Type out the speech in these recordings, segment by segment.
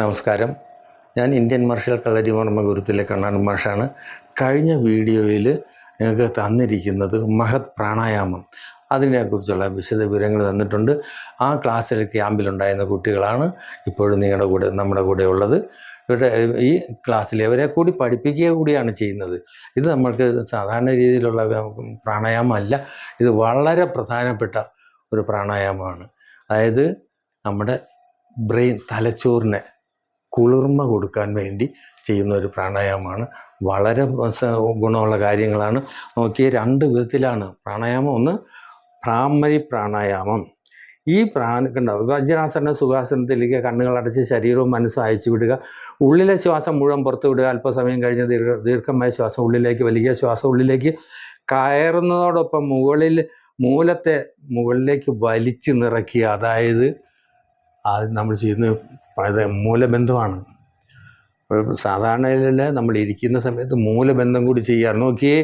നമസ്കാരം. ഞാൻ Indian marshal കളരി ഓർമ്മ ഗുരുത്തിലെ കണ്ണാൻ മാഷാണ്. കഴിഞ്ഞ വീഡിയോയിൽ ഞങ്ങൾക്ക് തന്നിരിക്കുന്നത് മഹത് പ്രാണായാമം. അതിനെക്കുറിച്ചുള്ള വിശദ വിവരങ്ങൾ തന്നിട്ടുണ്ട്. ആ ക്ലാസ്സിൽ ക്യാമ്പിലുണ്ടായിരുന്ന കുട്ടികളാണ് ഇപ്പോഴും നിങ്ങളുടെ കൂടെ നമ്മുടെ കൂടെ ഉള്ളത്. ഇവിടെ ഈ ക്ലാസ്സിൽ അവരെ കൂടി പഠിപ്പിക്കുക കൂടിയാണ് ചെയ്യുന്നത്. ഇത് നമ്മൾക്ക് സാധാരണ രീതിയിലുള്ള പ്രാണായാമമല്ല. ഇത് വളരെ പ്രധാനപ്പെട്ട ഒരു പ്രാണായാമമാണ്. അതായത് നമ്മുടെ ബ്രെയിൻ തലച്ചോറിനെ കുളിർമ കൊടുക്കാൻ വേണ്ടി ചെയ്യുന്ന ഒരു പ്രാണായാമമാണ്. വളരെ ഗുണമുള്ള കാര്യങ്ങളാണ്. നോക്കിയ രണ്ട് വിധത്തിലാണ് പ്രാണായാമം. ഒന്ന് പ്രാമരി പ്രാണായാമം. ഈ പ്രാണ കണ്ടോ വജ്രാസന സുഖാസനത്തിലേക്ക് കണ്ണുകൾ അടച്ച് ശരീരവും മനസ്സും അയച്ചു വിടുക ഉള്ളിലെ ശ്വാസം മുഴുവൻ പുറത്തു വിടുക അല്പസമയം കഴിഞ്ഞ് ദീർഘ ദീർഘമായ ശ്വാസം ഉള്ളിലേക്ക് വലിയ ശ്വാസം ഉള്ളിലേക്ക് കയറുന്നതോടൊപ്പം മുകളിൽ മൂലത്തെ മുകളിലേക്ക് വലിച്ചു നിറയ്ക്കുക. അതായത് അത് നമ്മൾ ചെയ്യുന്ന അത് മൂലബന്ധമാണ്. സാധാരണയിൽ നമ്മൾ ഇരിക്കുന്ന സമയത്ത് മൂലബന്ധം കൂടി ചെയ്യാറ് നോക്കിയേ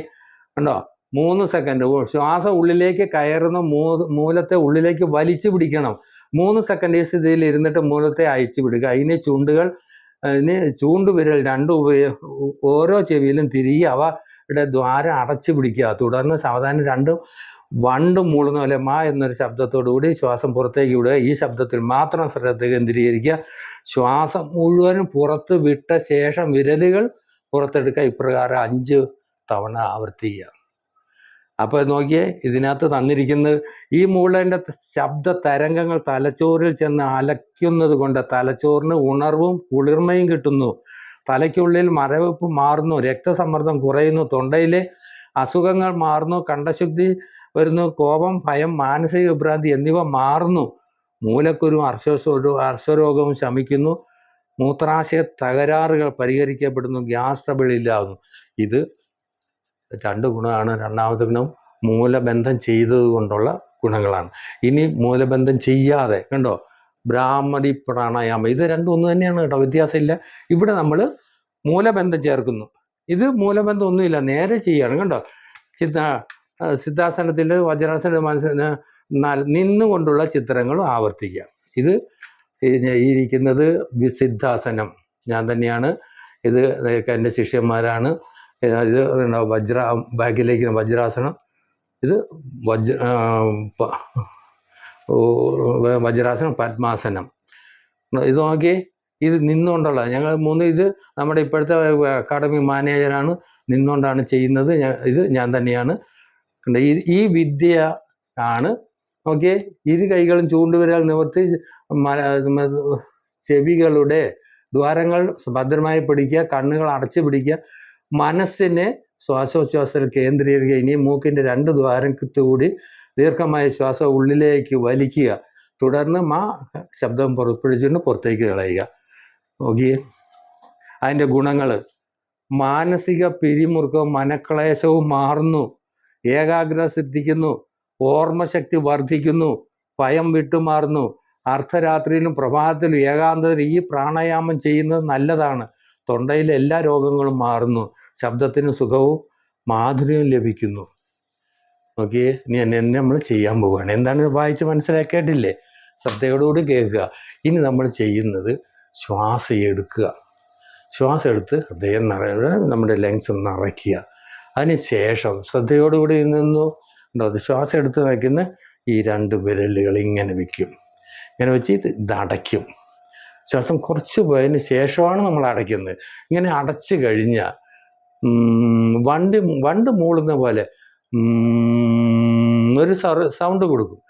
കണ്ടോ? മൂന്ന് സെക്കൻഡ്. ശ്വാസം ഉള്ളിലേക്ക് കയറുന്ന മൂ മൂലത്തെ ഉള്ളിലേക്ക് വലിച്ചു പിടിക്കണം. മൂന്ന് സെക്കൻഡ് ഈ സ്ഥിതിയിൽ ഇരുന്നിട്ട് മൂലത്തെ അയച്ചു വിടുക. അതിന് ചൂണ്ടുകൾ അതിന് ചൂണ്ടുവിരൽ രണ്ട് ഓരോ ചെവിയിലും തിരികെ അവയുടെ ദ്വാരം അടച്ചു പിടിക്കുക. തുടർന്ന് സാവധാനം രണ്ടും വണ്ട് മൂളുന്ന പോലെ മാ എന്നൊരു ശബ്ദത്തോടുകൂടി ശ്വാസം പുറത്തേക്ക് വിടുക. ഈ ശബ്ദത്തിൽ മാത്രം ശ്രദ്ധ കേന്ദ്രീകരിക്കുക. ശ്വാസം മുഴുവനും പുറത്ത് വിട്ട ശേഷം വിരലുകൾ പുറത്തെടുക്കുക. ഇപ്രകാരം അഞ്ച് തവണ ആവർത്തിക്കുക അപ്പോൾ നോക്കിയേ ഇതിനകത്ത് തന്നിരിക്കുന്നത് ഈ മൂളേന്റെ ശബ്ദ തരംഗങ്ങൾ തലച്ചോറിൽ ചെന്ന് അലയ്ക്കുന്നത് കൊണ്ട് തലച്ചോറിന് ഉണർവും കുളിർമയും കിട്ടുന്നു. തലയ്ക്കുള്ളിൽ മരവിപ്പ് മാറുന്നു. രക്തസമ്മർദ്ദം കുറയുന്നു. തൊണ്ടയിലെ അസുഖങ്ങൾ മാറുന്നു. കണ്ടശുദ്ധി വരുന്നു. കോപം ഭയം മാനസിക വിഭ്രാന്തി എന്നിവ മാറുന്നു. മൂലക്കുരു അർശസ്വരു അർശ്വരോഗവും ശമിക്കുന്നു. മൂത്രാശയ തകരാറുകൾ പരിഹരിക്കപ്പെടുന്നു. ഗ്യാസ് ട്രബിൾ ഇല്ലാകുന്നു ഇത് രണ്ട് ഗുണമാണ്. രണ്ടാമത്തെ ഗുണം മൂലബന്ധം ചെയ്തത് കൊണ്ടുള്ള ഗുണങ്ങളാണ്. ഇനി മൂലബന്ധം ചെയ്യാതെ കണ്ടോ? ബ്രാഹ്മണി പ്രാണായാമം. ഇത് രണ്ടും ഒന്ന് തന്നെയാണ് കേട്ടോ. വ്യത്യാസമില്ല. ഇവിടെ നമ്മൾ മൂലബന്ധം ചേർക്കുന്നു. ഇത് മൂലബന്ധം ഒന്നുമില്ല. നേരെ ചെയ്യാണ്. കണ്ടോ? ചിത്ത സിദ്ധാസനത്തിൽ വജ്രാസന നിന്നുകൊണ്ടുള്ള ചിത്രങ്ങളും ആവർത്തിക്കുക ഇത് ഇരിക്കുന്നത് സിദ്ധാസനം ഞാൻ തന്നെയാണ്. ഇത് എന്റെ ശിഷ്യന്മാരാണ്. ഇത് വജ്ര ബാക്കിലേക്ക് വജ്രാസനം. ഇത് വജ്ര വജ്രാസനം പത്മാസനം. ഇത് നോക്കി ഇത് നിന്നുകൊണ്ടുള്ള ഞങ്ങൾ മൂന്ന് ഇത് നമ്മുടെ ഇപ്പോഴത്തെ അക്കാഡമി മാനേജറാണ് നിന്നുകൊണ്ടാണ് ചെയ്യുന്നത്. ഇത് ഞാൻ തന്നെയാണ്? ഈ ഈ വിദ്യ ആണ്. നോക്കിയേ ഇരു കൈകളും ചൂണ്ടുവിരൽ നിവർത്തി ചെവികളുടെ ദ്വാരങ്ങൾ ഭദ്രമായി പിടിക്കുക കണ്ണുകൾ അടച്ചു പിടിക്കുക മനസ്സിനെ ശ്വാസോച്ഛ്വാസത്തിൽ കേന്ദ്രീകരിക്കുക. ഇനി മൂക്കിന്റെ രണ്ട് ദ്വാരത്തുകൂടി ദീർഘമായ ശ്വാസം ഉള്ളിലേക്ക് വലിക്കുക. തുടർന്ന് മാ ശബ്ദം പുറപ്പെടുവിച്ചുകൊണ്ട് പുറത്തേക്ക് കളയുക. നോക്കിയേ അതിന്റെ ഗുണങ്ങൾ മാനസിക പിരിമുറുക്കവും മനക്ലേശവും മാറുന്നു. ഏകാഗ്രത സിദ്ധിക്കുന്നു ഓർമ്മശക്തി വർദ്ധിക്കുന്നു ഭയം വിട്ടുമാറുന്നു. അർദ്ധരാത്രിയിലും പ്രഭാതത്തിലും ഏകാന്തതയിൽ ഈ പ്രാണായാമം ചെയ്യുന്നത് നല്ലതാണ്. തൊണ്ടയിലെ എല്ലാ രോഗങ്ങളും മാറുന്നു ശബ്ദത്തിന് സുഖവും മാധുര്യവും ലഭിക്കുന്നു. ഓക്കെ ഇനി എന്നെ നമ്മൾ ചെയ്യാൻ പോവുകയാണ്. എന്താണ് വായിച്ച് മനസ്സിലാക്കിയിട്ടില്ലേ ശ്രദ്ധയോടുകൂടി കേൾക്കുക. ഇനി നമ്മൾ ചെയ്യുന്നത് ശ്വാസം എടുക്കുക. ശ്വാസം എടുത്ത് ഹൃദയം നിറ നമ്മുടെ ലങ്സ് നിറയ്ക്കുക. അതിന് ശേഷം ശ്രദ്ധയോടുകൂടി നിന്നു. ഉണ്ടോ ശ്വാസം എടുത്ത് നിൽക്കുന്ന ഈ രണ്ട് വിരലുകൾ ഇങ്ങനെ വയ്ക്കും ഇങ്ങനെ വെച്ച് ഇത് ഇതടയ്ക്കും. ശ്വാസം കുറച്ച് പോയതിന് ശേഷമാണ് നമ്മൾ അടയ്ക്കുന്നത്. ഇങ്ങനെ അടച്ചു കഴിഞ്ഞാൽ വണ്ടി വണ്ട് മൂളുന്ന പോലെ ഒരു സൗണ്ട് കൊടുക്കും.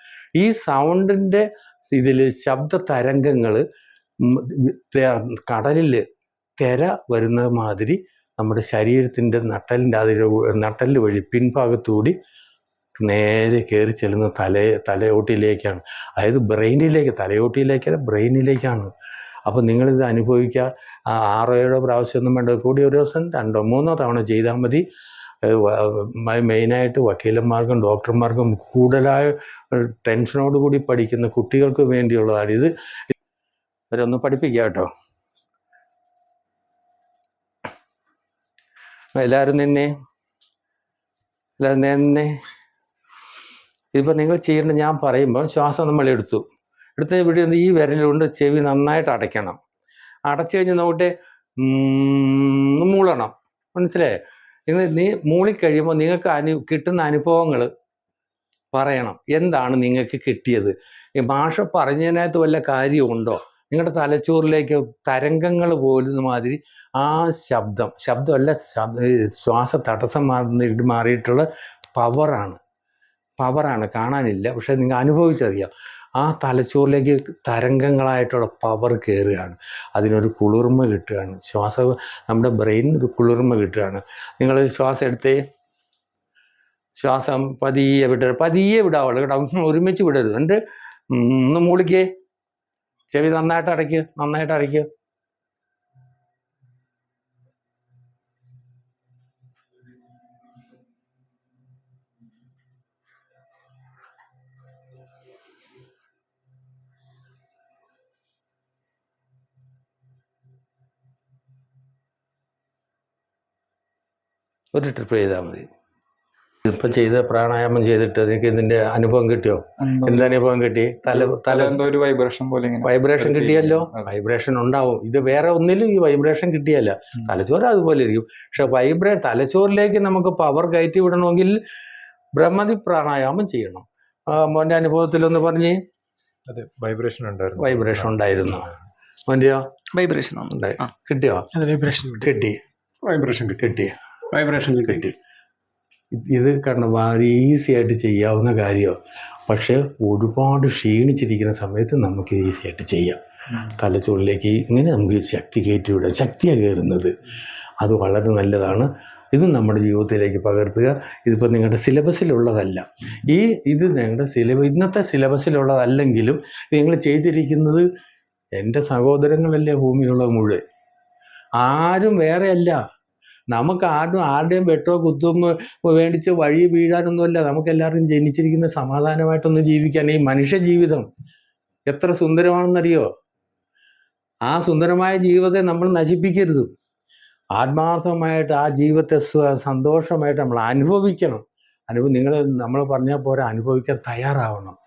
ഈ സൗണ്ടിന്റെ ഇതിൽ ശബ്ദ തരംഗങ്ങൾ കടലിൽ തിര വരുന്ന മാതിരി നമ്മുടെ ശരീരത്തിന്റെ നട്ടലിന്റെ അതിൽ നട്ടൽ വഴി പിൻഭാഗത്തുകൂടി നേരെ കയറി ചെല്ലുന്ന തല തലയോട്ടിയിലേക്കാണ്. അതായത് ബ്രെയിനിലേക്ക് തലയോട്ടിയിലേക്കല്ല ബ്രെയിനിലേക്കാണ്. അപ്പോൾ നിങ്ങളിത് അനുഭവിക്കുക. ആറോ ഏഴോ പ്രാവശ്യമൊന്നും വേണ്ട കൂടി ഒരു ദിവസം രണ്ടോ മൂന്നോ തവണ ചെയ്താൽ മതി. മെയിനായിട്ട് വക്കീലന്മാർക്കും ഡോക്ടർമാർക്കും കൂടുതലായ ടെൻഷനോടുകൂടി ടെൻഷനോട് കൂടി പഠിക്കുന്ന കുട്ടികൾക്ക് വേണ്ടിയുള്ളതാണ് ഇത്. ഇവരൊന്ന് പഠിപ്പിക്കുക കേട്ടോ. എല്ലാവരും നിന്നെ എല്ലാവരും നിന്നെ ഇതിപ്പോൾ നിങ്ങൾ ചെയ്യേണ്ടത് ഞാൻ പറയുമ്പോൾ ശ്വാസം നമ്മൾ എടുത്തു. എടുത്ത് ഇവിടെ ഈ വിരലുകൊണ്ട് ചെവി നന്നായിട്ട് അടയ്ക്കണം. അടച്ചു കഴിഞ്ഞ് നോക്കട്ടെ മൂളണം. മനസ്സിലായേ? നിങ്ങൾ നീ മൂളിക്കഴിയുമ്പോൾ നിങ്ങൾക്ക് അനു കിട്ടുന്ന അനുഭവങ്ങൾ പറയണം. എന്താണ് നിങ്ങൾക്ക് കിട്ടിയത്? ഈ ഭാഷ പറഞ്ഞതിനകത്ത് വല്ല കാര്യമുണ്ടോ? നിങ്ങളുടെ തലച്ചോറിലേക്ക് തരംഗങ്ങൾ പോലുന്ന മാതിരി ആ ശബ്ദം ശബ്ദമല്ല ശ്വാസ തടസ്സം മാറി മാറിയിട്ടുള്ള പവറാണ്. പവറാണ് കാണാനില്ല പക്ഷേ നിങ്ങൾ അനുഭവിച്ചറിയാം. ആ തലച്ചോറിലേക്ക് തരംഗങ്ങളായിട്ടുള്ള പവർ കയറുകയാണ് അതിനൊരു കുളിർമ കിട്ടുകയാണ്. ശ്വാസ നമ്മുടെ ബ്രെയിനിന് ഒരു കുളിർമ കിട്ടുകയാണ്. നിങ്ങൾ ശ്വാസം എടുത്തേ. ശ്വാസം പതിയെ വിടരുത്. പതിയെ വിടാവുള്ളൂ കേട്ടോ. ഒരുമിച്ച് വിടരുത്. എന്റെ ഒന്ന് മൂളിക്കേ. ചെവി നന്നായിട്ട് അടയ്ക്കുക നന്നായിട്ട് അടയ്ക്കുക ഒരു ട്രിപ്പ് ചെയ്താൽ മതി. ഇപ്പം ചെയ്ത് പ്രാണായാമം ചെയ്തിട്ട് നിങ്ങൾക്ക് ഇതിന്റെ അനുഭവം കിട്ടിയോ? എന്തനുഭവം എന്ത് അനുഭവം കിട്ടി? തല തല എന്തോ ഒരു വൈബ്രേഷൻ പോലെ വൈബ്രേഷൻ കിട്ടിയല്ലോ? വൈബ്രേഷൻ ഉണ്ടാവും. ഇത് വേറെ ഒന്നിലും ഈ വൈബ്രേഷൻ കിട്ടിയല്ല. തലച്ചോറ് അതുപോലെ ഇരിക്കും. പക്ഷെ വൈബ്രേ തലച്ചോറിലേക്ക് നമുക്ക് പവർ കയറ്റി വിടണമെങ്കിൽ ബ്രഹ്മതി പ്രാണായാമം ചെയ്യണം. മോന്റെ അനുഭവത്തിൽ അനുഭവത്തിലൊന്ന് പറഞ്ഞ്. അതെ വൈബ്രേഷൻ ഉണ്ടായിരുന്നു. വൈബ്രേഷൻ ഉണ്ടായിരുന്നു. മോന്റെയോ വൈബ്രേഷൻ ഉണ്ടായി. കിട്ടിയോ? അത് വൈബ്രേഷൻ കിട്ടി. വൈബ്രേഷൻ കിട്ടി. കിട്ടി. വൈബ്രേഷൻ കിട്ടി. ഇത് കാരണം വളരെ ഈസി ആയിട്ട് ചെയ്യാവുന്ന കാര്യമാണ് പക്ഷെ ഒരുപാട് ക്ഷീണിച്ചിരിക്കുന്ന സമയത്ത് നമുക്ക് ഈസി ആയിട്ട് ചെയ്യാം. തലച്ചോറിലേക്ക് ഇങ്ങനെ നമുക്ക് ശക്തി കയറ്റിവിടാം. ശക്തിയാണ് കയറുന്നത്. അത് വളരെ നല്ലതാണ്. ഇത് നമ്മുടെ ജീവിതത്തിലേക്ക് പകർത്തുക. ഇതിപ്പോൾ നിങ്ങളുടെ സിലബസിലുള്ളതല്ല. ഈ ഇത് നിങ്ങളുടെ സിലബസ് ഇന്നത്തെ സിലബസിലുള്ളതല്ലെങ്കിലും നിങ്ങൾ ചെയ്തിരിക്കുന്നത് എന്റെ സഹോദരങ്ങളല്ലേ ഭൂമിയിലുള്ള മുഴുവൻ? ആരും വേറെയല്ല. നമുക്ക് ആരും ആരുടെയും വെട്ടോ കുത്തും മേടിച്ച് വഴി വീഴാനൊന്നുമല്ല. നമുക്ക് എല്ലാവർക്കും ജനിച്ചിരിക്കുന്ന സമാധാനമായിട്ടൊന്ന് ജീവിക്കാൻ. ഈ മനുഷ്യ ജീവിതം എത്ര സുന്ദരമാണെന്നറിയോ? ആ സുന്ദരമായ ജീവിതത്തെ നമ്മൾ നശിപ്പിക്കരുത്. ആത്മാർത്ഥമായിട്ട് ആ ജീവിതത്തെ സന്തോഷമായിട്ട് നമ്മൾ അനുഭവിക്കണം. അനുഭവം നിങ്ങൾ നമ്മൾ പറഞ്ഞാൽ പോരാ അനുഭവിക്കാൻ തയ്യാറാവണം.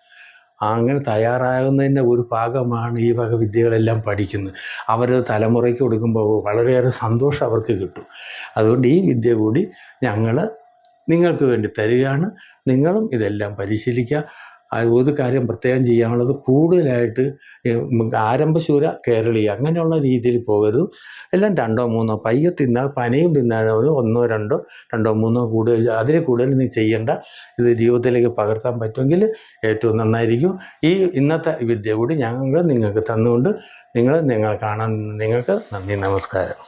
അങ്ങനെ തയ്യാറാകുന്നതിന്റെ ഒരു ഭാഗമാണ് ഈ വക വിദ്യകളെല്ലാം പഠിക്കുന്നത്. അവർ തലമുറയ്ക്ക് കൊടുക്കുമ്പോൾ വളരെയേറെ സന്തോഷം അവർക്ക് കിട്ടും. അതുകൊണ്ട് ഈ വിദ്യ കൂടി ഞങ്ങൾ നിങ്ങൾക്ക് വേണ്ടി തരികയാണ്. നിങ്ങളും ഇതെല്ലാം പരിശീലിക്കുക. ഒരു കാര്യം പ്രത്യേകം ചെയ്യാനുള്ളത് കൂടുതലായിട്ട് ആരംഭശൂര കേരളി അങ്ങനെയുള്ള രീതിയിൽ പോകരുത്. എല്ലാം രണ്ടോ മൂന്നോ പയ്യെ തിന്നാൽ പനയും തിന്നാൽ ഒരു ഒന്നോ രണ്ടോ രണ്ടോ മൂന്നോ കൂടുതൽ അതിൽ കൂടുതൽ നീ ചെയ്യേണ്ട ഇത് ജീവിതത്തിലേക്ക് പകർത്താൻ പറ്റുമെങ്കിൽ ഏറ്റവും നന്നായിരിക്കും. ഈ ഇന്നത്തെ വിദ്യ കൂടി ഞങ്ങൾ നിങ്ങൾക്ക് തന്നുകൊണ്ട് നിങ്ങൾ നിങ്ങൾ കാണാൻ നിങ്ങൾക്ക് നന്ദി നമസ്കാരം.